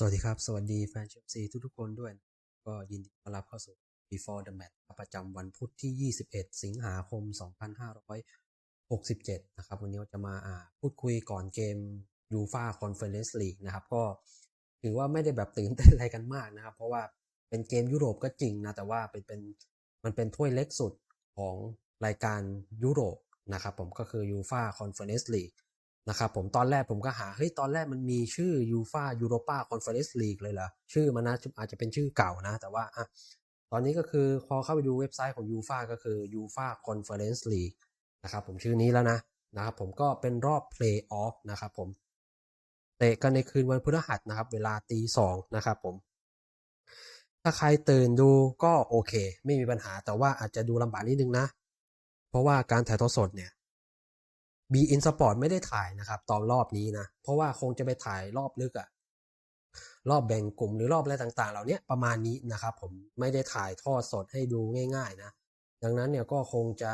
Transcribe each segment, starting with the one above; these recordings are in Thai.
สวัสดีครับ สวัสดีแฟนเชลซีทุกๆคนด้วย ก็ยินดีต้อนรับเข้าสู่ Before the Match ประจำวันพุธที่ 21 สิงหาคม 2567 นะครับ วันนี้เราจะมาพูดคุยก่อนเกมยูฟาคอนเฟอเรนซ์ลีกนะครับ ก็ถือว่าไม่ได้แบบตื่นเต้นอะไรกันมากนะครับ เพราะว่าเป็นเกมยุโรปก็จริงนะ แต่ว่าเป็นเป็นมันเป็นถ้วยเล็กสุดของรายการยุโรปนะครับผมก็คือยูฟาคอนเฟอเรนซ์ลีก นะครับผมตอนแรกผมก็หาเฮ้ยตอนแรกมันมีชื่อยูฟายูโรปาคอนเฟอเรนซ์ลีกเลยเหรอชื่อมันนะอาจจะเป็นชื่อเก่านะ แต่ว่าอะตอนนี้ก็คือพอเข้าไปดูเว็บไซต์ของยูฟาก็คือยูฟาคอนเฟอเรนซ์ลีกนะครับผมชื่อนี้แล้วนะนะครับผมก็เป็นรอบเพลย์ออฟนะครับผมเตะกันในคืนวันพฤหัสนะครับ เวลาตีสองนะครับผม ถ้าใครตื่นดูก็โอเค ไม่มีปัญหาแต่ว่าอาจจะดูลำบากนิดนึงนะ เพราะว่าการถ่ายทอดสดเนี่ย บีอินสปอร์ตไม่ได้ถ่ายนะครับตอนรอบนี้นะ เพราะว่าคงจะไปถ่ายรอบลึกอะรอบแบ่งกลุ่มหรือรอบอะไรต่างๆ เหล่านี้ประมาณนี้นะครับ ผมไม่ได้ถ่ายทอดสดให้ดูง่ายๆ นะ ดังนั้นเนี่ยก็คงจะ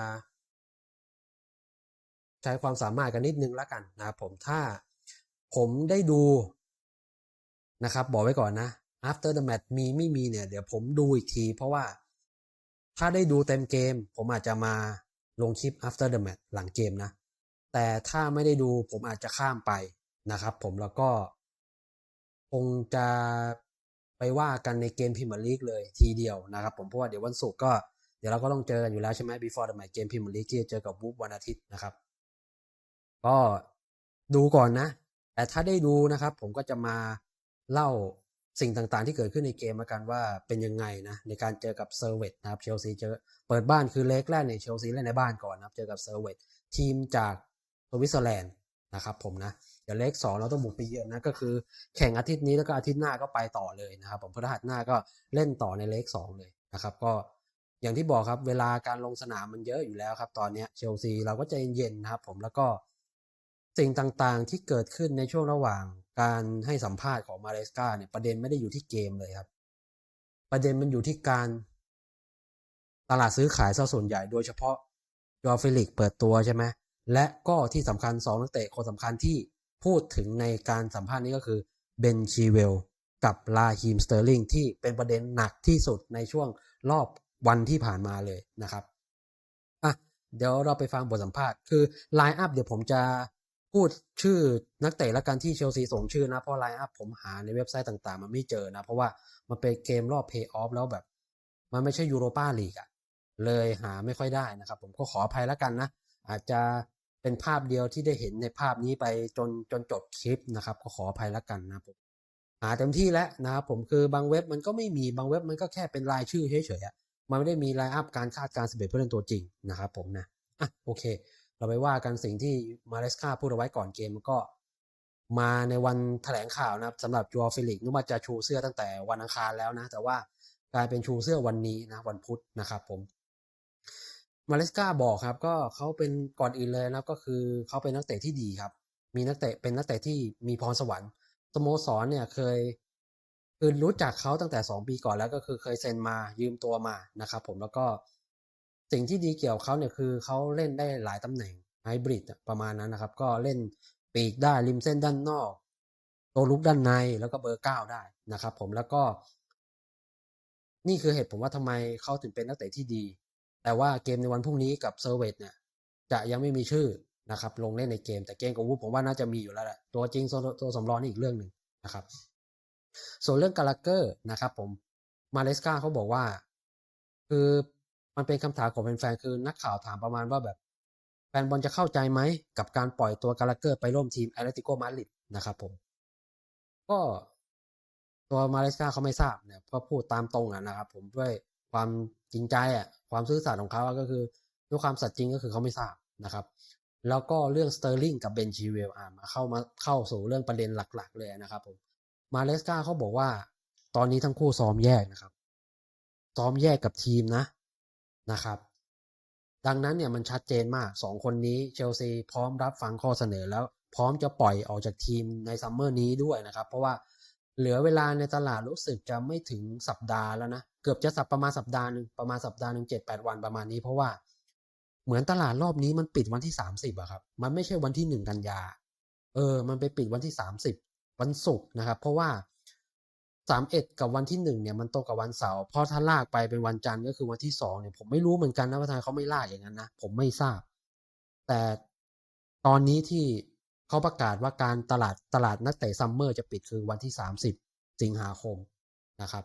ใช้ความสามารถกันนิดนึงแล้วกันนะครับผมถ้าผมได้ดูนะครับ บอกไว้ก่อนนะ after the match มีไม่มีเนี่ย เดี๋ยวผมดูอีกที เพราะว่าถ้าได้ดูเต็มเกม ผมอาจจะมาลงคลิป after the match หลังเกมนะ แต่ถ้าไม่ได้ดูผมอาจจะข้ามไปนะครับ ผมแล้วก็ คงจะไปว่ากันในเกมพรีเมียร์ลีกเลยทีเดียวนะครับ ผมเพราะว่าเดี๋ยววันศุกร์ก็เดี๋ยวเราก็ต้องเจอกันอยู่แล้วใช่ไหม before the match เกมพรีเมียร์ลีกที่จะเจอกับวูฟวันอาทิตย์นะครับ ก็ดูก่อนนะ แต่ถ้าได้ดูนะครับ ผมก็จะมาเล่าสิ่งต่างๆ ที่เกิดขึ้นในเกมมากันว่าเป็นยังไงนะ ในการเจอกับเซอร์เวตนะครับเชลซีเจอเปิดบ้านคือเล็กแรกเนี่ยเชลซีเล่นในบ้านก่อนนะครับ เจอกับเซอร์เวตทีมจาก สวิตเซอร์แลนด์นะครับผมนะเดี๋ยวเลขสองเราต้องบุกไปเยอนนะก็คือแข่งอาทิตย์นี้แล้วก็อาทิตย์หน้าก็ไปต่อเลยนะครับผมพฤหัสหน้าก็เล่นต่อในเลขสองเลยนะครับก็อย่างที่บอกครับเวลาการลงสนามมันเยอะอยู่แล้วครับ ตอนนี้เชลซีเราก็ใจเย็นๆนะครับผมแล้วก็สิ่งต่างๆที่เกิดขึ้นในช่วงระหว่างการให้สัมภาษณ์ของมาเรสกาเนี่ยประเด็นไม่ได้อยู่ที่เกมเลยครับ ประเด็นมันอยู่ที่การตลาดซื้อขายซะส่วนใหญ่โดยเฉพาะจอฟิลิกเปิดตัวใช่ไหม และก็ที่สำคัญสองนักเตะคนสำคัญที่พูดถึงในการสัมภาษณ์นี้ก็คือเบนชีเวลกับลาฮิมสเตอร์ลิงที่เป็นประเด็นหนักที่สุดในช่วงรอบวันที่ผ่านมาเลยนะครับอะเดี๋ยวเราไปฟังบทสัมภาษณ์คือไลน์อัพเดี๋ยวผมจะพูดชื่อนักเตะและกันที่เชลซีส่งชื่อนะ เพราะไลน์อัพผมหาในเว็บไซต์ต่างๆ มันไม่เจอนะ เพราะว่ามันเป็นเกมรอบเพย์ออฟแล้วแบบ มันไม่ใช่ยูโรปาลีกอะเลยหาไม่ค่อยได้นะครับ ผมก็ขออภัยแล้วกันนะ อาจจะ เป็นภาพเดียวที่ได้เห็นในภาพนี้ไปจนจนจบคลิปนะครับก็ขออภัยแล้วกันนะผมหาเต็มที่แล้วนะครับผมคือบางเว็บมันก็ไม่มีบางเว็บมันก็แค่เป็นรายชื่อเฉยๆมันไม่ได้มีไลน์อัพการคาดการณ์11ผู้เล่นตัวจริงนะครับผมนะอะโอเค เราไปว่ากันสิ่งที่มาเลสกาพูดเอาไว้ก่อนเกมมันก็ มาในวันแถลงข่าวนะครับสำหรับจัวฟิลิกนึกว่าจะชูเสื้อตั้งแต่วันอังคารแล้วนะ แต่ว่ากลายเป็นชูเสื้อวันนี้นะวันพุธนะครับผม มาเลสกาบอกครับก็เขาเป็นก่อนอื่นเลยนะก็คือเขาเป็นนักเตะที่ดีครับ มีนักเตะเป็นนักเตะที่มีพรสวรรค์สโมสรเนี่ยเคยคือรู้จักเขาตั้งแต่ 2 ปีก่อนแล้วก็คือเคยเซ็นมายืมตัวมานะครับผมแล้วก็สิ่งที่ดีเกี่ยวเขาเนี่ยคือเขาเล่นได้หลายตำแหน่งไฮบริดประมาณนั้นนะครับ ก็เล่นปีกได้ริมเส้นด้านนอก ตัวลุกด้านในแล้วก็เบอร์เก้าได้นะครับ ผมแล้วก็ นี่คือเหตุผมว่าทำไมเขาถึงเป็นนักเตะที่ดี แต่ว่าเกมในวันพรุ่งนี้กับเซอร์เวตเนี่ยจะยังไม่มีชื่อนะครับลงเล่นในเกมแต่เกมกับวูฟผมว่าน่าจะมีอยู่แล้วแหละตัวจริงตัวสำรองนี่อีกเรื่องหนึ่งนะครับ ส่วนเรื่องกาลาเกอร์นะครับ ผมมาเลสกาเขาบอกว่า คือมันเป็นคำถามของแฟนๆคือนักข่าวถามประมาณว่าแบบแฟนบอลจะเข้าใจไหมกับการปล่อยตัวกาลาเกอร์ไปร่วมทีมแอตเลติโกมาดริดนะครับผม ก็ตัวมาเลสกาเขาไม่ทราบเนี่ยก็พูดตามตรงนะครับ ผมด้วย ความจริงใจอะความซื่อสัตย์ของเขาก็คือด้วยความสัตย์จริงก็คือเขาไม่ทราบนะครับ แล้วก็เรื่องสเตอร์ลิงกับเบนชีเวลอ่ามาเข้ามาเข้าสู่เรื่องประเด็นหลัก ๆ เลยนะครับผมมาเลสกาเขาบอกว่า ตอนนี้ทั้งคู่ซ้อมแยกนะครับ ซ้อมแยกกับทีมนะนะครับ ดังนั้นเนี่ยมันชัดเจนมากสองคนนี้เชลซีพร้อมรับฟังข้อเสนอแล้วพร้อมจะปล่อยออกจากทีมในซัมเมอร์นี้ด้วยนะครับ เพราะว่า เหลือเวลาในตลาดรู้สึกจะไม่ถึงสัปดาห์แล้วนะ เกือบจะสัปประมาณสัปดาห์หนึ่งประมาณสัปดาห์หนึ่งเจ็ดแปดวันประมาณนี้เพราะว่าเหมือนตลาดรอบนี้มันปิดวันที่สามสิบอะครับ มันไม่ใช่วันที่หนึ่งกันยา เออ มันไปปิดวันที่สามสิบวันศุกร์นะครับ เพราะว่าสามเอ็ดกับวันที่หนึ่งเนี่ยมันตรงกับวันเสาร์พราะถ้าลากไปเป็นวันจันทร์ก็คือวันที่สองเนี่ยผมไม่รู้เหมือนกันนะว่าทำไมเขาไม่ลากอย่างนั้นนะผมไม่ทราบ แต่ตอนนี้ที่ เขาประกาศว่าการตลาดตลาดนักเตะซัมเมอร์จะปิดคือวันที่สามสิงหาคมนะครับ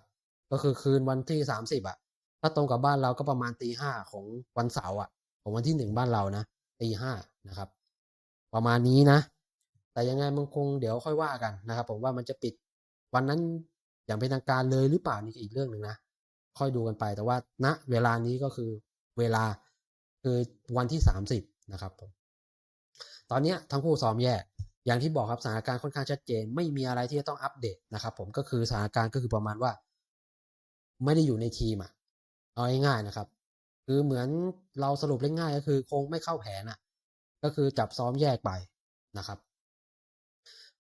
ก็คือคืนวันที่สามสิบอะถ้าตรงกับบ้านเราก็ประมาณตีห้าของวันเสาร์อะของวันที่หนึ่งบ้านเรานะตีห้านะครับ ประมาณนี้นะ แต่ยังไงมันคงเดี๋ยวค่อยว่ากันนะครับ ผมว่ามันจะปิดวันนั้นอย่างเป็นทางการเลยหรือเปล่านี่ก็อีกเรื่องหนึ่งนะค่อยดูกันไปแต่ว่าณเวลานี้ก็คือเวลาคือวันที่สามสิบนะครับผม ตอนนี้ทั้งคู่ซ้อมแยกอย่างที่บอกครับสถานการณ์ค่อนข้างชัดเจน ไม่มีอะไรที่จะต้องอัปเดตนะครับ ผมก็คือสถานการณ์ก็คือประมาณว่า ไม่ได้อยู่ในทีมอะเอาง่ายๆนะครับ คือเหมือนเราสรุปเล่นง่ายก็คือ คงไม่เข้าแผนอะ ก็คือจับซ้อมแยกไปนะครับ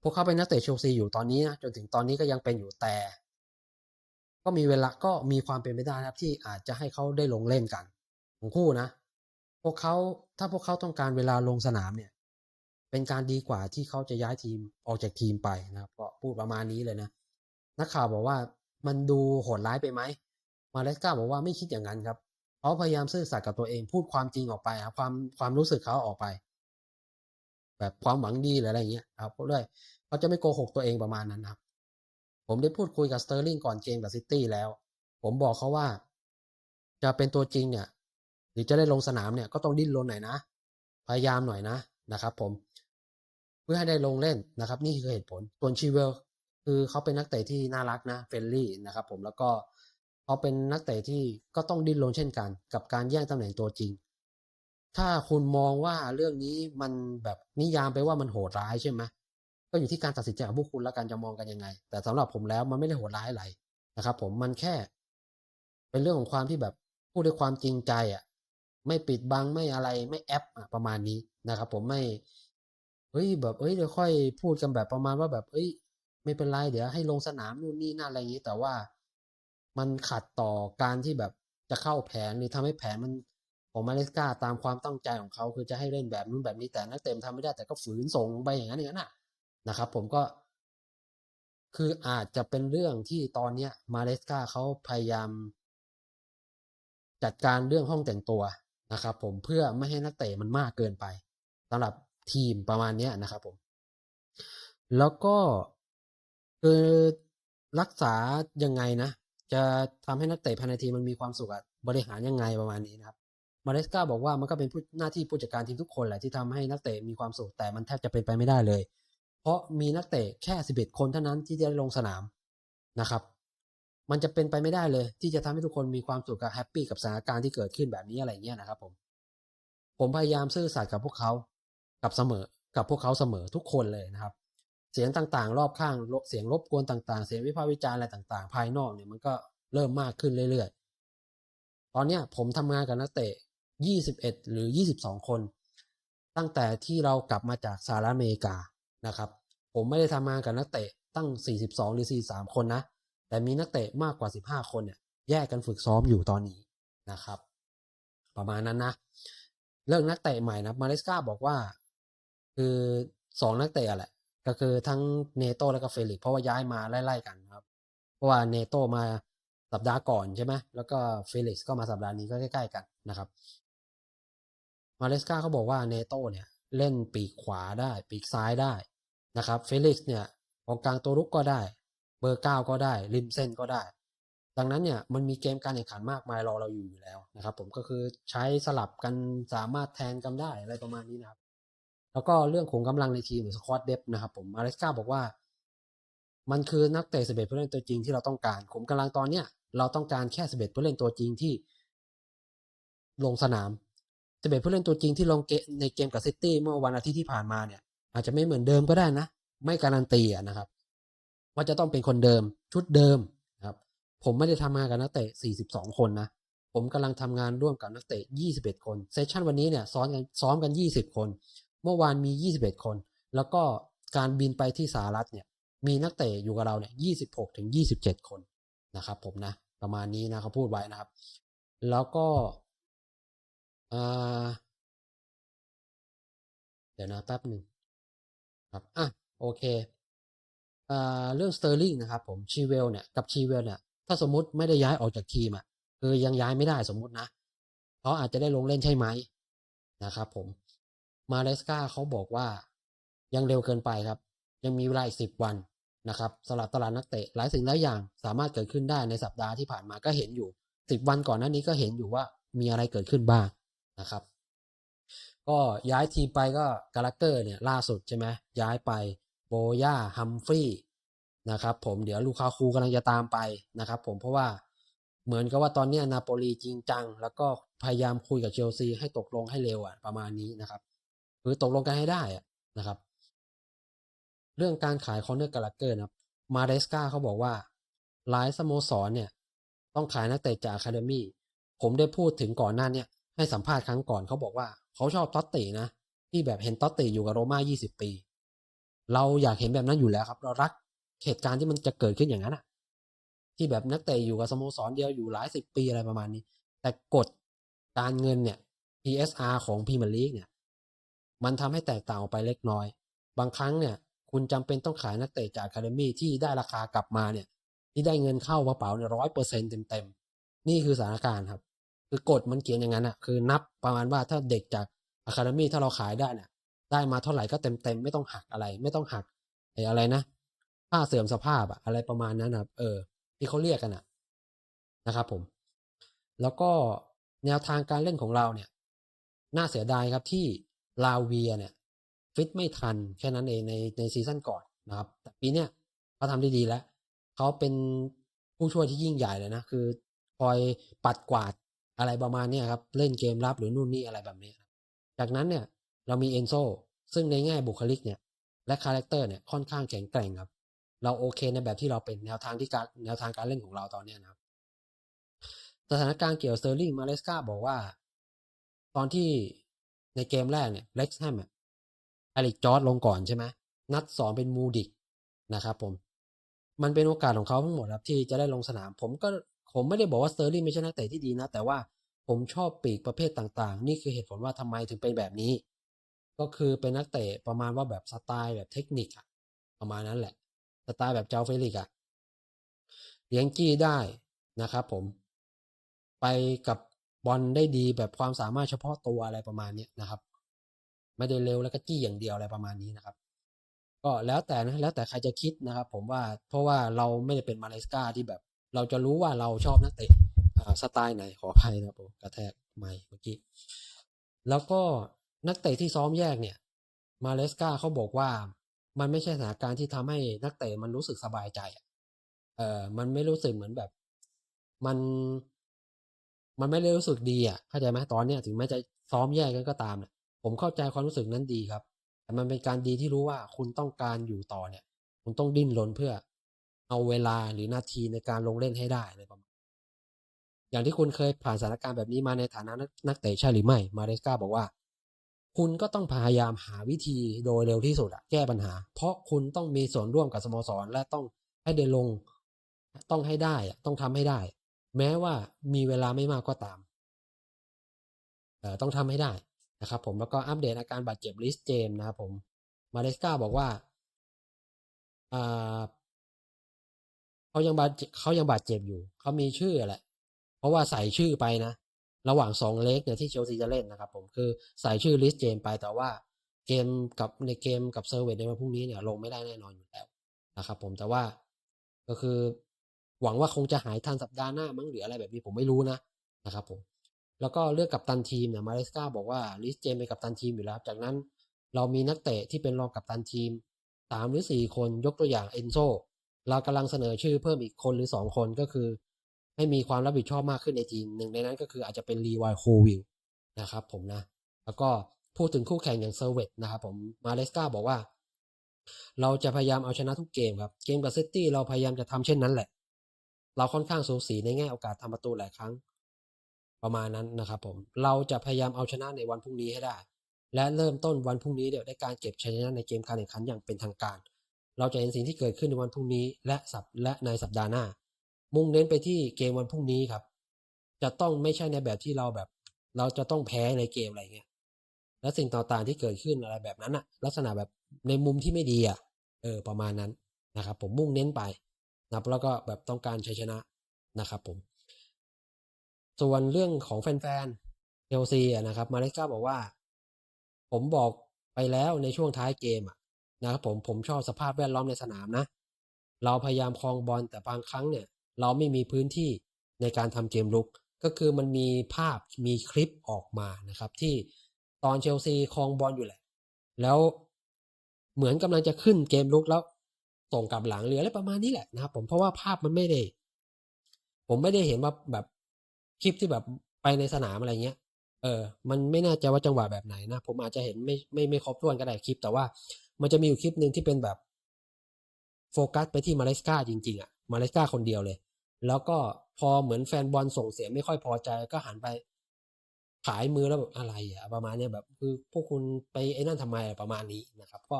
พวกเขาเป็นนักเตะเชลซีอยู่ตอนนี้นะจนถึงตอนนี้ก็ยังเป็นอยู่แต่ ก็มีเวลาก็มีความเป็นไปได้นะครับ ที่อาจจะให้เขาได้ลงเล่นกันของคู่นะ พวกเขาถ้าพวกเขาต้องการเวลาลงสนามเนี่ย เป็นการดีกว่าที่เขาจะย้ายทีมออกจากทีมไปนะครับก็พูดประมาณนี้เลยนะนักข่าวบอกว่ามันดูโหดร้ายไปไหม มาเลสกาบอกว่าไม่คิดอย่างนั้นครับเขาพยายามซื่อสัตย์กับตัวเองพูดความจริงออกไปครับความความรู้สึกเขาออกไป แบบความหวังดีหรืออะไรอย่างเงี้ยครับด้วยเขาจะไม่โกหกตัวเองประมาณนั้นครับผมได้พูดคุยกับสเตอร์ลิงก่อนเกมกับซิตี้แล้ว ผมบอกเขาว่า จะเป็นตัวจริงเนี่ย หรือจะได้ลงสนามเนี่ยก็ต้องดิ้นรนหน่อยนะ พยายามหน่อยนะนะครับ ผม พื่อให้ได้ลงเล่นนะครับ นี่คือเหตุผลส่วนชีเวลคือเขาเป็นนักเตะที่น่ารักนะเฟรนลี่นะครับผมแล้วก็เขาเป็นนักเตะที่ก็ต้องดิ้นรนเช่นกัน กับการแย่งตำแหน่งตัวจริง ถ้าคุณมองว่าเรื่องนี้มันแบบนิยามไปว่ามันโหดร้ายใช่ไหมก็อยู่ที่การตัดสินใจของพวกคุณแล้วกันจะมองกันยังไง แต่สำหรับผมแล้วมันไม่ได้โหดร้ายอะไรนะครับ ผมมันแค่ เป็นเรื่องของความที่แบบพูดด้วยความจริงใจอะ ไม่ปิดบังไม่อะไรไม่แอปอะประมาณนี้นะครับ ผมไม่ เฮ้ยแบบเอ้ยเดี๋ยวค่อยพูดกันแบบประมาณว่าแบบเอ้ย ไม่เป็นไรเดี๋ยวให้ลงสนามนู่นนี่นั่นอะไรอย่างนี้ แต่ว่ามันขัดต่อการที่แบบจะเข้าแผนหรือทำให้แผนมันของมาเลสกาตามความตั้งใจของเขาคือจะให้เล่นแบบนู้นแบบนี้แต่นักเต็มทำไม่ได้แต่ก็ฝืนส่งลงไปอย่างนั้นอย่างนั้นนะนะครับ ผมก็ คืออาจจะเป็นเรื่องที่ตอนเนี้ย มาเลสกาเขาพยายาม จัดการเรื่องห้องแต่งตัวนะครับ ผมเพื่อไม่ให้นักเตะมันมากเกินไปสำหรับ ทีมประมาณเนี้ยนะครับผมแล้วก็คือรักษายังไงนะ จะทำให้นักเตะภายในทีมมันมีความสุขอะบริหารยังไงประมาณนี้นะครับมาเลสกาบอกว่ามันก็เป็นหน้าที่ผู้จัดการทีมทุกคนแหละที่ทำให้นักเตะมีความสุขแต่มันแทบจะเป็นไปไม่ได้เลย เพราะมีนักเตะแค่11คนเท่านั้นที่จะลงสนามนะครับ มันจะเป็นไปไม่ได้เลย ที่จะทำให้ทุกคนมีความสุขกับแฮปปี้กับสถานการณ์ที่เกิดขึ้นแบบนี้อะไรเงี้ยนะครับผมผมพยายามซื่อสัตย์กับพวกเขา กับเสมอกับพวกเขาเสมอทุกคนเลยนะครับ เสียงต่างๆ รอบข้างเสียงรบกวนต่างๆ เสียงวิพากษ์วิจารณ์อะไรต่างๆ ภายนอกเนี่ยมันก็เริ่มมากขึ้นเรื่อยๆ ตอนเนี้ยผมทำงานกับนักเตะ 21 หรือ 22 คน ตั้งแต่ที่เรากลับมาจากสหรัฐอเมริกานะครับ ผมไม่ได้ทำงานกับนักเตะตั้ง 42 หรือ 43 คนนะ แต่มีนักเตะมากกว่า 15 คนเนี่ยแยกกันฝึกซ้อมอยู่ตอนนี้นะครับ ประมาณนั้นนะ เรื่องนักเตะใหม่นะมาเลสกาบอกว่า คือสองนักเตะแหละ ก็คือทั้งเนโตและก็เฟลิกเพราะว่าย้ายมาไล่ๆกันครับ เพราะว่าเนโตมาสัปดาห์ก่อนใช่ไหมแล้วก็เฟลิกซ์ก็มาสัปดาห์นี้ก็ใกล้ๆกันนะครับ มาเลสกาเขาบอกว่าเนโตเนี่ยเล่นปีกขวาได้ปีกซ้ายได้นะครับเฟลิกซ์เนี่ยกองกลางตัวรุกก็ได้ เบอร์เก้าก็ได้ ริมเส้นก็ได้ ดังนั้นเนี่ยมันมีเกมการแข่งขันมากมายรอเราอยู่อยู่แล้วนะครับ ผมก็คือใช้สลับกันสามารถแทนกันได้อะไรประมาณนี้นะครับ แล้วก็เรื่องของกำลังในทีมหรือสควอตเดฟนะครับผมมาเลสกาบอกว่า มันคือนักเตะ11ผู้เล่นตัวจริงที่เราต้องการขุมกำลังตอนเนี้ยเราต้องการแค่11ผู้เล่นตัวจริงที่ ลงสนาม11ผู้เล่นตัวจริงที่ลงเกในเกมกับซิตี้เมื่อวันอาทิตย์ที่ผ่านมาเนี่ย อาจจะไม่เหมือนเดิมก็ได้นะ ไม่การันตีนะครับ ว่าจะต้องเป็นคนเดิมชุดเดิมครับ ผมไม่ได้ทำงานกับนักเตะ 42 คนนะผมกำลังทำงานร่วมกับนักเตะ 21 คนเซสชันวันนี้เนี่ยซ้อมกันซ้อมกัน 20 คน เมื่อวานมี 21 คน แล้วก็การบินไปที่สหรัฐเนี่ยมีนักเตะอยู่กับเราเนี่ย26ถึง27 คนนะครับ ผมนะ ประมาณนี้นะเขาพูดไว้นะครับ แล้วก็เดี๋ยวนะแป๊บหนึ่งครับอะโอเคเอเรื่องสเตอร์ลิงนะครับผมชีเวลเนี่ยกับชีเวลเนี่ยถ้าสมมุติไม่ได้ย้ายออกจากทีมอะคือยังย้ายไม่ได้สมมุตินะเขาอาจจะได้ลงเล่นใช่ไหมนะครับผม มาเลสกาเขาบอกว่ายังเร็วเกินไปครับ ยังมีเวลาอีกสิบวันนะครับสำหรับตลาดนักเตะหลายสิ่งหลายอย่างสามารถเกิดขึ้นได้ในสัปดาห์ที่ผ่านมาก็เห็นอยู่สิบวันก่อนหน้านี้ก็เห็นอยู่ว่ามีอะไรเกิดขึ้นบ้างนะครับ ก็ย้ายทีมไปก็กาลาเกอร์เนี่ยล่าสุดใช่ไหมย้ายไปโบย่าฮัมฟรีย์นะครับผมเดี๋ยวลูคาคูกำลังจะตามไปนะครับผมเพราะว่าเหมือนกับว่าตอนนี้นาโปลีจริงจัง แล้วก็พยายามคุยกับเชลซีให้ตกลงให้เร็วอะประมาณนี้นะครับ คือตกลงกันให้ได้อะนะครับ เรื่องการขายคอนเนอร์กาลาเกอร์นะครับมาเดสกาเขาบอกว่าหลายสโมสรเนี่ย ต้องขายนักเตะจากอะคาเดมี่ผมได้พูดถึงก่อนหน้าเนี่ยให้สัมภาษณ์ครั้งก่อนเขาบอกว่าเขาชอบท็อตตินะ ที่แบบเห็นท็อตติอยู่กับโรม่า 20 ปี เราอยากเห็นแบบนั้นอยู่แล้วครับ เรารักเหตุการณ์ที่มันจะเกิดขึ้นอย่างนั้นอะที่แบบนักเตะอยู่กับสโมสรเดียวอยู่หลายสิบปีอะไรประมาณนี้ แต่กฎการเงินเนี่ย PSR ของพรีเมียร์ลีกเนี่ย มันทำให้แตกต่างออกไปเล็กน้อย บางครั้งเนี่ยคุณจำเป็นต้องขายนักเตะจากคาเดมี่ที่ได้ราคากลับมาเนี่ยที่ได้เงินเข้ากระเป๋าเนี่ยร้อยเปอร์เซ็นต์เต็มๆนี่คือสถานการณ์ครับ คือกฎมันเขียนอย่างนั้นอะคือนับประมาณว่าถ้าเด็กจากอะคาเดมี่ถ้าเราขายได้เนี่ยได้มาเท่าไหร่ก็เต็มๆไม่ต้องหักอะไร ไม่ต้องหักไอ้อะไรนะค่าเสื่อมสภาพอะอะไรประมาณนั้นครับ เออ ที่เขาเรียกกันอะนะครับผม แล้วก็แนวทางการเล่นของเราเนี่ย น่าเสียดายครับที่ ลาเวียเนี่ยฟิตไม่ทันแค่นั้นเองในในซีซั่นก่อนนะครับ แต่ปีเนี้ยเขาทำได้ดีแล้ว เขาเป็นผู้ช่วยที่ยิ่งใหญ่เลยนะ คือคอยปัดกวาดอะไรประมาณนี้ครับ เล่นเกมรับหรือนู่นนี่อะไรแบบนี้ จากนั้นเนี่ยเรามีเอนโซซึ่งในแง่บุคลิกเนี่ยและคาแรคเตอร์เนี่ยค่อนข้างแข็งแกร่งครับ เราโอเคในแบบที่เราเป็นแนวทางที่การแนวทางการเล่นของเราตอนนี้นะครับสถานการณ์เกี่ยวเตอร์ลิงมาเลสกาบอกว่า ตอนที่ ในเกมแรกเนี่ยเล็กซ์แฮมอะอลิกจอร์ดลงก่อนใช่ไหมนัดสองเป็นมูดิกนะครับผม มันเป็นโอกาสของเขาทั้งหมดครับที่จะได้ลงสนาม ผมก็ผมไม่ได้บอกว่าสเตอร์ลิงไม่ใช่นักเตะที่ดีนะ แต่ว่าผมชอบปีกประเภทต่างๆ นี่คือเหตุผลว่าทำไมถึงเป็นแบบนี้ ก็คือเป็นนักเตะประมาณว่าแบบสไตล์แบบเทคนิคอะประมาณนั้นแหละ สไตล์แบบเจ้าเฟลิกอะเลี้ยงจี้ได้นะครับผม ไปกับ บอลได้ดีแบบความสามารถเฉพาะตัวอะไรประมาณนี้นะครับ ไม่ได้เร็วแล้วก็จี้อย่างเดียวอะไรประมาณนี้นะครับ ก็แล้วแต่นะแล้วแต่ใครจะคิดนะครับ ผมว่าเพราะว่าเราไม่ได้เป็นมาเลสกาที่แบบ เราจะรู้ว่าเราชอบนักเตะสไตล์ไหนขออภัยนะครับผมกระแทกไม่เมื่อกี้แล้วก็นักเตะที่ซ้อมแยกเนี่ย มาเลสกาเขาบอกว่ามันไม่ใช่สถานการณ์ที่ทำให้นักเตะมันรู้สึกสบายใจเออมันไม่รู้สึกเหมือนแบบ มัน มันไม่ได้รู้สึกดีอะเข้าใจไหมตอนเนี้ยถึงแม้จะซ้อมแยกกันก็ตามเนี่ยผมเข้าใจความรู้สึกนั้นดีครับ แต่มันเป็นการดีที่รู้ว่าคุณต้องการอยู่ต่อเนี่ย คุณต้องดิ้นรนเพื่อ เอาเวลาหรือนาทีในการลงเล่นให้ได้เลยประมาณอย่างที่คุณเคยผ่านสถานการณ์แบบนี้มาในฐานะนักเตะใช่หรือไม่ มาเรสกาบอกว่า คุณก็ต้องพยายามหาวิธีโดยเร็วที่สุดอะแก้ปัญหา เพราะคุณต้องมีส่วนร่วมกับสโมสร และต้องให้ได้ลง ต้องให้ได้อะต้องทำให้ได้ แม้ว่ามีเวลาไม่มากก็ตามเอ่อต้องทำให้ได้นะครับผมแล้วก็อัปเดตอาการบาดเจ็บลิสเจมนะครับผมมาเลสกาบอกว่าอ่าเขายังบาดเจ็บเขายังบาดเจ็บอยู่เขามีชื่อแหละเพราะว่าใส่ชื่อไปนะ ระหว่างสองเล็กเนี่ยที่เชลซีจะเล่นนะครับผมคือใส่ชื่อลิสเจมไปแต่ว่าเกมกับในเกมกับเซอร์เวตในวันพรุ่งนี้เนี่ยลงไม่ได้แน่นอนอยู่แล้วนะครับผมแต่ว่าก็คือ หวังว่าคงจะหายทันสัปดาห์หน้ามั้งหรืออะไรแบบนี้ผมไม่รู้นะนะครับผมแล้วก็เลือกกัปตันทีมเนี่ยมาเลสกาบอกว่าลิสเจมเป็นกัปตันทีมอยู่แล้ว จากนั้นเรามีนักเตะที่เป็นรองกัปตันทีมสามหรือสี่คนยกตัวอย่างเอนโซเรากำลังเสนอชื่อเพิ่มอีกคนหรือสองคนก็คือ ให้มีความรับผิดชอบมากขึ้นในทีมหนึ่งในนั้นก็คืออาจจะเป็นรีวายโควิลนะครับผมนะ แล้วก็พูดถึงคู่แข่งอย่างเซอร์เวตนะครับผมมาเลสกาบอกว่า เราจะพยายามเอาชนะทุกเกมครับ เกมกับซิตี้เราพยายามจะทำเช่นนั้นแหละ เราค่อนข้างสูสีในแง่โอกาสทำประตูหลายครั้ง ประมาณนั้นนะครับผมเราจะพยายามเอาชนะในวันพรุ่งนี้ให้ได้ และเริ่มต้นวันพรุ่งนี้เดี๋ยวได้การเก็บชัยชนะในเกมการแข่งขันอย่างเป็นทางการ เราจะเห็นสิ่งที่เกิดขึ้นในวันพรุ่งนี้ และสัปและในสัปดาห์หน้า มุ่งเน้นไปที่เกมวันพรุ่งนี้ครับ จะต้องไม่ใช่ในแบบที่เราแบบ เราจะต้องแพ้ในเกมอะไรเงี้ยและสิ่งต่างๆที่เกิดขึ้นอะไรแบบนั้นอะลักษณะแบบในมุมที่ไม่ดีอะเออประมาณนั้นนะครับผมมุ่งเน้นไป นะครับแล้วก็แบบต้องการชัยชนะนะครับผม ส่วนเรื่องของแฟนๆเชลซีนะครับ มาเลสกาบอกว่า ผมบอกไปแล้วในช่วงท้ายเกมนะครับผมผมชอบสภาพแวดล้อมในสนามนะ เราพยายามครองบอลแต่บางครั้งเนี่ย เราไม่มีพื้นที่ในการทำเกมลุก ก็คือมันมีภาพมีคลิปออกมานะครับ ที่ตอนเชลซีครองบอลอยู่แหละ แล้วเหมือนกำลังจะขึ้นเกมลุกแล้ว ส่งกลับหลังเรืออะไรประมาณนี้แหละนะครับ ผมเพราะว่าภาพมันไม่ได้ ผมไม่ได้เห็นว่าแบบคลิปที่แบบไปในสนามอะไรเงี้ย เออ มันไม่น่ใจะว่าจังหวะแบบไหนนะ ผมอาจจะเห็นไม่ไม่ไม่ครบถ้วนก็ได้คลิป แต่ว่ามันจะมีอยู่คลิปหนึ่งที่เป็นแบบโฟกัสไปที่มาเลสกาจริงๆอะ มาเลสกาคนเดียวเลย แล้วก็พอเหมือนแฟนบอลส่งเสียงไม่ค่อยพอใจก็หันไปขายมือแล้วแบบอะไรอะประมาณเนี้ยแบบ คือพวกคุณไปไอ้นั่นทำไมประมาณนี้นะครับ ก็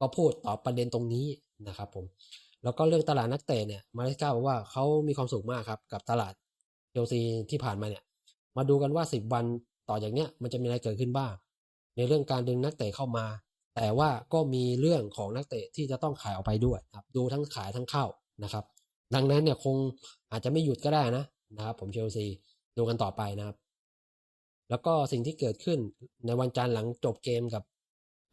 ก็พูดตอบประเด็นตรงนี้ นะครับผมแล้วก็เรื่องตลาดนักเตะเนี่ยมาเลสกาบอกว่าเขามีความสุขมากครับกับตลาดเชลซีที่ผ่านมาเนี่ยมาดูกันว่าสิบวันต่อจากเนี้ยมันจะมีอะไรเกิดขึ้นบ้าง ในเรื่องการดึงนักเตะเข้ามา แต่ว่าก็มีเรื่องของนักเตะที่จะต้องขายออกไปด้วยครับดูทั้งขายทั้งเข้านะครับ ดังนั้นเนี่ยคงอาจจะไม่หยุดก็ได้นะนะครับผมเชลซีดูกันต่อไปนะครับ แล้วก็สิ่งที่เกิดขึ้นในวันจันทร์หลังจบเกมกับ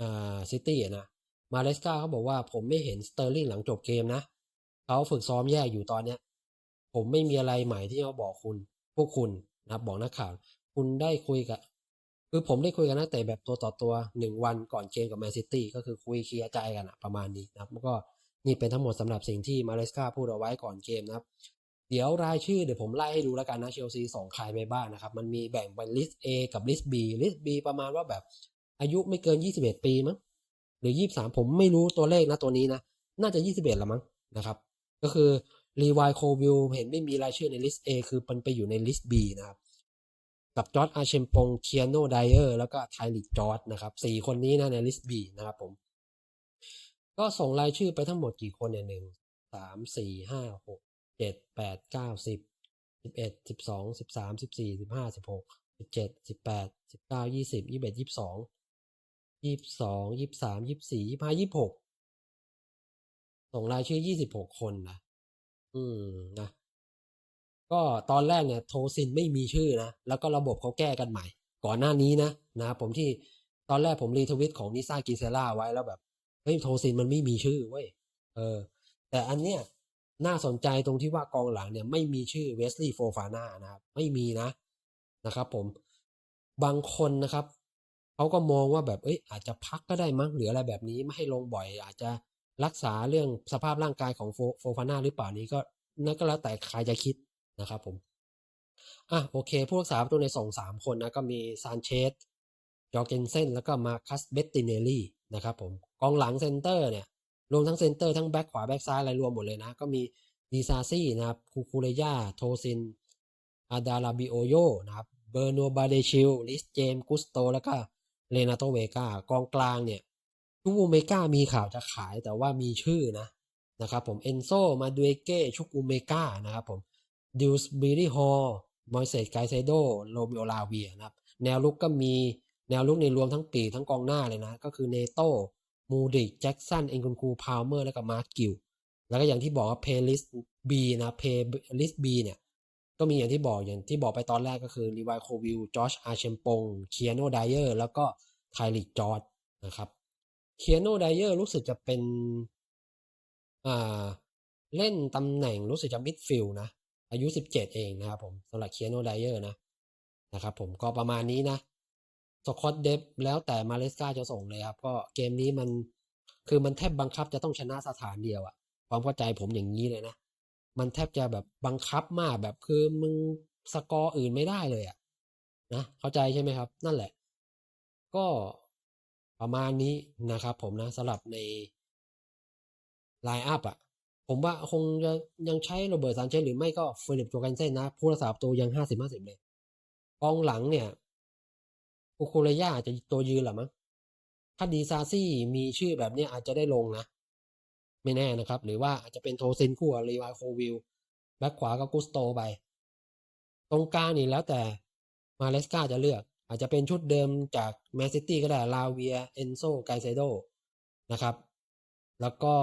อ่าซิตี้นะ มาเลสกาเขาบอกว่าผมไม่เห็นสเตอร์ลิงหลังจบเกมนะเขาฝึกซ้อมแยกอยู่ตอนเนี้ย ผมไม่มีอะไรใหม่ที่จะบอกคุณ พวกคุณนะครับบอกนักข่าว คุณได้คุยกับ คือผมได้คุยกับนักเตะแบบตัวต่อตัวหนึ่งวันก่อนเกมกับแมนซิตี้ก็คือคุยเคลียร์ใจกันอะประมาณนี้นะครับแล้วก็นี่เป็นทั้งหมดสำหรับสิ่งที่มาเลสกาพูดเอาไว้ก่อนเกมนะครับ เดี๋ยวรายชื่อเดี๋ยวผมไล่ให้ดูแล้วกันนะเชลซีส่งใครไปบ้างนะครับ มันมีแบ่งเป็นลิสต์ A กับลิสต์ B ลิสต์ B ประมาณว่าแบบอายุไม่เกิน 21 ปีมั้ง หรือ 23 ผมไม่รู้ตัวเลขนะตัวนี้นะ น่าจะ 21 ละมั้งนะครับ ก็คือรีวายโควิลเห็นไม่มีรายชื่อในลิสต์ A คือมันไปอยู่ในลิสต์ B นะครับ กับจอร์ดอาเชมปงเคียโนไดเออร์แล้วก็ไทลิกจอร์ดนะครับสี่คนนี้นะในลิสต์ B นะครับผม ก็ส่งรายชื่อไปทั้งหมดกี่คนเนี่ยหนึ่งสามสี่ห้าหกเจ็ดแปดเก้าสิบสิบเอ็ดสิบสองสิบสามสิบสี่สิบห้าสิบหกสิบเจ็ดสิบแปดสิบเก้ายี่สิบยี่สิบเอ็ดยี่สิบสอง ยี่สิบสองยี่สิบสามยี่สิบสี่ยี่สิบห้ายี่สิบหกส่งรายชื่อยี่สิบหกคนนะอืมนะ ก็ตอนแรกเนี่ยโทซินไม่มีชื่อนะ แล้วก็ระบบเขาแก้กันใหม่ ก่อนหน้านี้นะนะผมที่ตอนแรกผมรีทวิตของนิซ่ากิเซล่าไว้แล้วแบบเฮ้ยโทซินมันไม่มีชื่อเว้ยเออ แต่อันเนี้ยน่าสนใจตรงที่ว่ากองหลังเนี่ยไม่มีชื่อเวสลีย์โฟฟาน่านะครับ ไม่มีนะนะครับผมบางคนนะครับ เขาก็มองว่าแบบเอ้ยอาจจะพักก็ได้มั้งหรืออะไรแบบนี้ไม่ให้ลงบ่อย อาจจะรักษาเรื่องสภาพร่างกายของโฟฟาน่าหรือเปล่านี้ก็นั่นก็แล้วแต่ใครจะคิดนะครับผมอะโอเค ผู้รักษาประตูในส่งสามคนนะก็มีซานเชสจอร์เกนเซนแล้วก็มาคัสเบตติเนลลี่นะครับผมกองหลังเซนเตอร์เนี่ยรวมทั้งเซนเตอร์ทั้งแบ็คขวาแบ็คซ้ายอะไรรวมหมดเลยนะ ก็มีดีซาซี่นะครับคูคูเรยาโทซินอาดาลาบิโอโยนะครับเบอร์โนบาเดชิลลิสเจมกุสโต แล้วก็ เลนาโตเวกากองกลางเนี่ยทูบูเมกามีข่าวจะขายแต่ว่ามีชื่อนะนะครับผมเอนโซมาดูเอเก้ชุกูเมกานะครับผมดิวส์บีรีฮอลมอยเซตไกเซโดโรบิโอลาเวียนะครับแนวลุกก็มีแนวลุกในรวมทั้งปีทั้งกองหน้าเลยนะ ก็คือเนโต้มูดิกแจ็กสันเอ็นคุนคูพาวเมอร์ แล้วก็มาร์กิลแล้วก็อย่างที่บอกว่าเพลิสบีนะเพลิสบีเนี่ย ก็มีอย่างที่บอกอย่างที่บอกไปตอนแรกก็คือรีวายโควิลจอชอาเชมปงเคียโนไดเออร์แล้วก็ไทลิกจอร์ดนะครับเคียโนไดเออร์รู้สึกจะเป็นอ่าเล่นตำแหน่งรู้สึกจะมิดฟิลนะ อายุ 17 เองนะครับผมสำหรับเคียโนไดเออร์นะนะครับผมก็ประมาณนี้นะสกอตเดฟแล้วแต่มาเลสกาจะส่งเลยครับ ก็เกมนี้มันคือมันแทบบังคับจะต้องชนะสถานเดียวอะความเข้าใจผมอย่างนี้เลยนะ มันแทบจะแบบบังคับมากแบบคือมึงสกอร์อื่นไม่ได้เลยอะนะเข้าใจใช่ไหมครับ นั่นแหละ ก็ประมาณนี้นะครับ ผมนะสำหรับในไลน์อัพอะผมว่าคงจะยังใช้โรเบิร์ตซานเชสหรือไม่ก็เฟลิปโจแกนเซนนะ ผู้รักษาประตูยังห้าสิบห้าสิบเลยกองหลังเนี่ยอุคุเรย่าจะตัวยืนหรือมั้งถ้าดีซาซี่มีชื่อแบบนี้อาจจะได้ลงนะ ไม่แน่นะครับ หรือว่าอาจจะเป็นโทเซนคู่กับรีวายโควิลแบ็คขวาก็กุสโตไป ตรงกลางนี่แล้วแต่มาเลสกาจะเลือก อาจจะเป็นชุดเดิมจากแมนซิตี้ก็ได้ลาเวียเอนโซไกเซโดนะครับ แล้วก็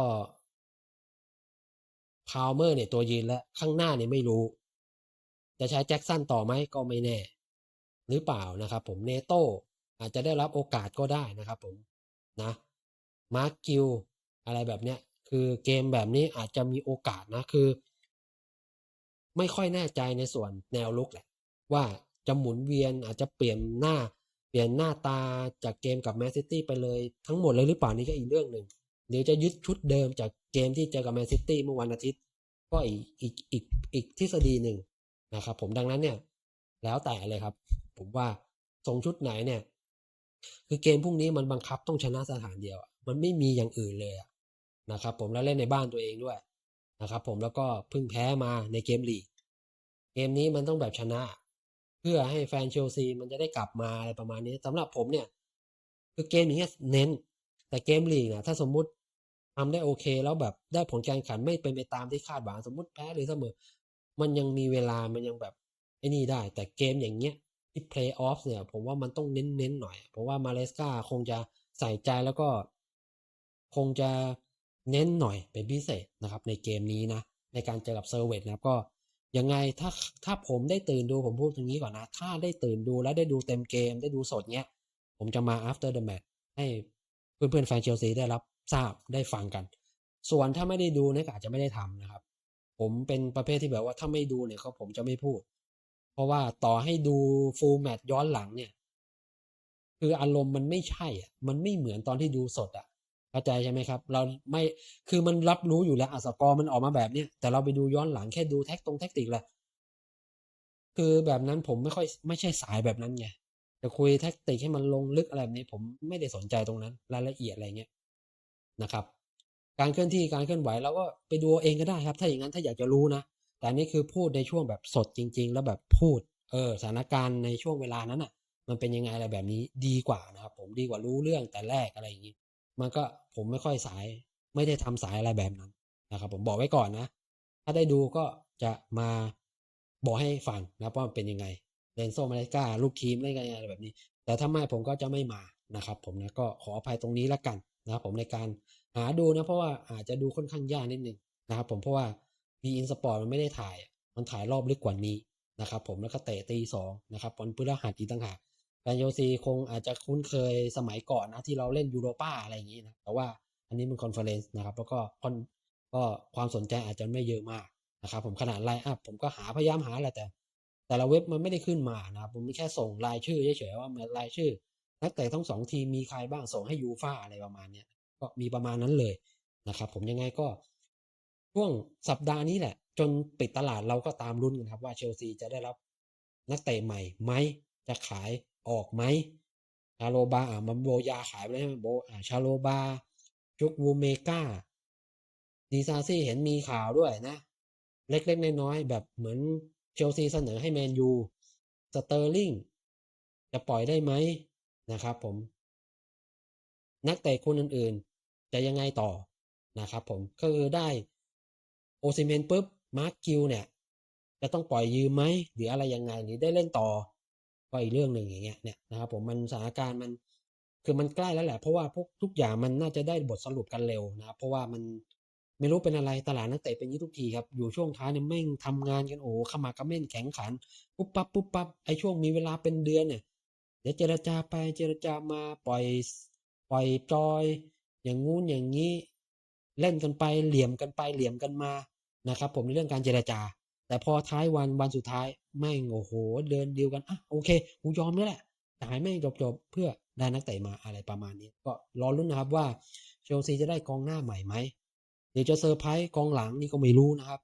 พาวเมอร์เนี่ยตัวยืนแล้วข้างหน้าเนี่ยไม่รู้ จะใช้แจ็คสันต่อไหมก็ไม่แน่ หรือเปล่านะครับผมเนโตอาจจะได้รับโอกาสก็ได้นะครับผมนะมาร์กิลอะไรแบบเนี้ย คือเกมแบบนี้อาจจะมีโอกาสนะคือ ไม่ค่อยแน่ใจในส่วนแนวลุกแหละ ว่าจะหมุนเวียนอาจจะเปลี่ยนหน้า เปลี่ยนหน้าตาจากเกมกับแมนซิตี้ไปเลยทั้งหมดเลยหรือเปล่านี่ก็อีกเรื่องหนึ่งหรือจะยึดชุดเดิมจากเกมที่เจอกับแมนซิตี้เมื่อวันอาทิตย์ก็อีกอีกอีกอีกทฤษฎีหนึ่งนะครับ ผมดังนั้นเนี่ย แล้วแต่เลยครับ ผมว่าทรงชุดไหนเนี่ย คือเกมพรุ่งนี้มันบังคับต้องชนะสถานเดียว มันไม่มีอย่างอื่นเลยอะ นะครับผมแล้วเล่นในบ้านตัวเองด้วยนะครับผมแล้วก็เพิ่งแพ้มาในเกมลีกเกมนี้มันต้องแบบชนะ เพื่อให้แฟนเชลซีมันจะได้กลับมาอะไรประมาณนี้สำหรับผมเนี่ย คือเกมอย่างเงี้ยเน้น แต่เกมลีกนะถ้าสมมุติทำได้โอเค แล้วแบบได้ผลการแข่งขันไม่เป็นไปตามที่คาดหวังสมมุติแพ้หรือเสมอ มันยังมีเวลามันยังแบบไอ้นี่ได้ แต่เกมอย่างเงี้ยที่เพลย์ออฟเนี่ย ผมว่ามันต้องเน้นๆหน่อย เพราะว่ามาเลสกาคงจะใส่ใจแล้วก็ คงจะ เน้นหน่อยเป็นพิเศษนะครับในเกมนี้นะในการเจอกับเซอร์เวตนะครับก็ยังไงถ้าถ้าผมได้ตื่นดูผมพูดตรงนี้ก่อนนะ ถ้าได้ตื่นดูแล้วได้ดูเต็มเกมได้ดูสดเนี้ย ผมจะมา after the match ให้เพื่อนๆแฟนเชลซีได้รับทราบได้ฟังกัน ส่วนถ้าไม่ได้ดูเนี่ยอาจจะไม่ได้ทำนะครับ ผมเป็นประเภทที่แบบว่าถ้าไม่ดูเนี่ยเขาผมจะไม่พูด เพราะว่าต่อให้ดูฟูลแมตย้อนหลังเนี่ย คืออารมณ์มันไม่ใช่อะมันไม่เหมือนตอนที่ดูสดอะ เข้าใจใช่ไหมครับ เราไม่คือมันรับรู้อยู่แล้วอสกอร์มันออกมาแบบเนี้ยแต่เราไปดูย้อนหลังแค่ดูแท็กตรงแท็กติกแหละคือแบบนั้นผมไม่ค่อยไม่ใช่สายแบบนั้นไงจะคุยแท็กติกให้มันลงลึกอะไรแบบนี้ ผมไม่ได้สนใจตรงนั้น รายละเอียดอะไรเงี้ยนะครับ การเคลื่อนที่การเคลื่อนไหวเราก็ไปดูเองก็ได้ครับ ถ้าอย่างนั้นถ้าอยากจะรู้นะแต่นนี้คือพูดในช่วงแบบสดจริง ๆ แล้วแบบพูดเออสถานการณ์ในช่วงเวลานั้นอะ มันเป็นยังไงอะไรแบบนี้ดีกว่านะครับ ผมดีกว่ารู้เรื่องแต่แรกอะไรอย่างนี้ มันก็ผมไม่ค่อยสาย ไม่ได้ทำสายอะไรแบบนั้นนะครับ ผมบอกไว้ก่อนนะ ถ้าได้ดูก็จะมาบอกให้ฟังนะว่ามันเป็นยังไงเลนโซมาเลกาลูกทีมเล่นกันยังไงแบบนี้ แต่ถ้าไม่ผมก็จะไม่มานะครับ ผมนะก็ขออภัยตรงนี้ละกันนะครับผมในการหาดูนะเพราะว่าอาจจะดูค่อนข้างยากนิดนึงนะครับ ผมเพราะว่ามีอินสปอร์ตมันไม่ได้ถ่าย มันถ่ายรอบลึกกว่านี้นะครับ ผมแล้วก็เตะตีสองนะครับวันพฤหัสอีกต่างหาก แฟนโยซีคงอาจจะคุ้นเคยสมัยก่อนนะที่เราเล่นยูโรป้าอะไรอย่างนี้นะแต่ว่าอันนี้มันคอนเฟอเรนซ์นะครับ แล้วก็คอนก็ความสนใจอาจจะไม่เยอะมากนะครับ ผมขนาดไลน์อัพผมก็หาพยายามหาแหละแต่ แต่ละเว็บมันไม่ได้ขึ้นมานะครับผมแค่ส่งรายชื่อเฉยๆว่ามันรายชื่อนักเตะทั้งสองทีมมีใครบ้างส่งให้ยูฟ่าอะไรประมาณเนี้ยก็มีประมาณนั้นเลยนะครับ ผมยังไงก็ช่วงสัปดาห์นี้แหละ จนปิดตลาดเราก็ตามลุ้นกันครับว่าเชลซีจะได้รับนักเตะใหม่ไหมจะขาย ออกไหมชาโลบาอ่ามันโบยาขายไปแล้วโบอ่าชาโลบาจุกวูเมกาดีซาซี่เห็นมีข่าวด้วยนะ เล็กๆน้อยๆแบบเหมือนเชลซีเสนอให้แมนยูสเตอร์ลิงจะปล่อยได้ไหมนะครับผม นักเตะคนอื่นๆ จะยังไงต่อนะครับผมก็คือได้โอซิเมนปุ๊บมาร์คิวเนี่ย จะต้องปล่อยยืมไหมหรืออะไรยังไงหรือได้เล่นต่อ ก็อีกเรื่องหนึ่งอย่างเงี้ยเนี่ยนะครับผมมันสถานการณ์มันคือมันใกล้แล้วแหละเพราะว่าพวกทุกอย่างมันน่าจะได้บทสรุปกันเร็วนะครับเพราะว่ามันไม่รู้เป็นอะไรตลาดนักเตะเป็นยี่ทุกทีครับอยู่ช่วงท้ายเนี่ยแม่งทำงานกันโอ้ขมักกระเม่นแข็งขันปุ๊บปั๊บปุ๊บปั๊บไอช่วงมีเวลาเป็นเดือนเนี่ยเดี๋ยวเจรจาไปเจรจามาปล่อยปล่อยจอย อย่างงู้นอย่างนี้ เล่นกันไปเหลี่ยมกันไปเหลี่ยมกันมานะครับ ผมในเรื่องการเจรจา แต่พอท้ายวันวันสุดท้ายแม่งโอ้โห เดินเดีลกันอะโอเคกูยอมแล้วแหละจ่ายแม่งจบๆเพื่อได้นักเตะมาอะไรประมาณนี้ ก็รอรุ้นนะครับว่าเชลซีจะได้กองหน้าใหม่ไหมเดี๋ยวจะเซอร์ไพรส์กองหลังนี่ก็ไม่รู้นะครับ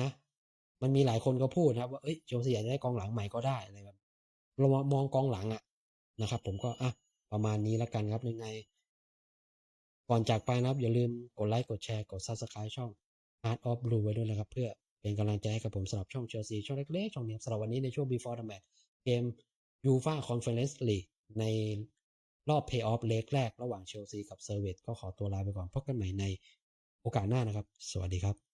นะ มันมีหลายคนก็พูดนะครับ ว่าเอ้ยเชลซีอยากจะได้กองหลังใหม่ก็ได้อะไรแบบเรามองกองหลังอะนะครับ ผมก็อะประมาณนี้แล้วกันครับยังไง ก่อนจากไปนะครับ อย่าลืมกดไลค์กดแชร์กด subscribe ช่อง Art of Blue ไว้ด้วยนะครับเพื่อ เป็นกำลังใจให้กับผมสำหรับช่องเชลซีช่องเล็กๆ ช่องนี้สำหรับวันนี้ในช่วง before the match เกม UEFA Conference League ในรอบ Playoff เล็กแรก ระหว่างเชลซีกับเซอร์เวตก็ขอตัวลาไปก่อนพบกันใหม่ในโอกาสหน้านะครับ สวัสดีครับ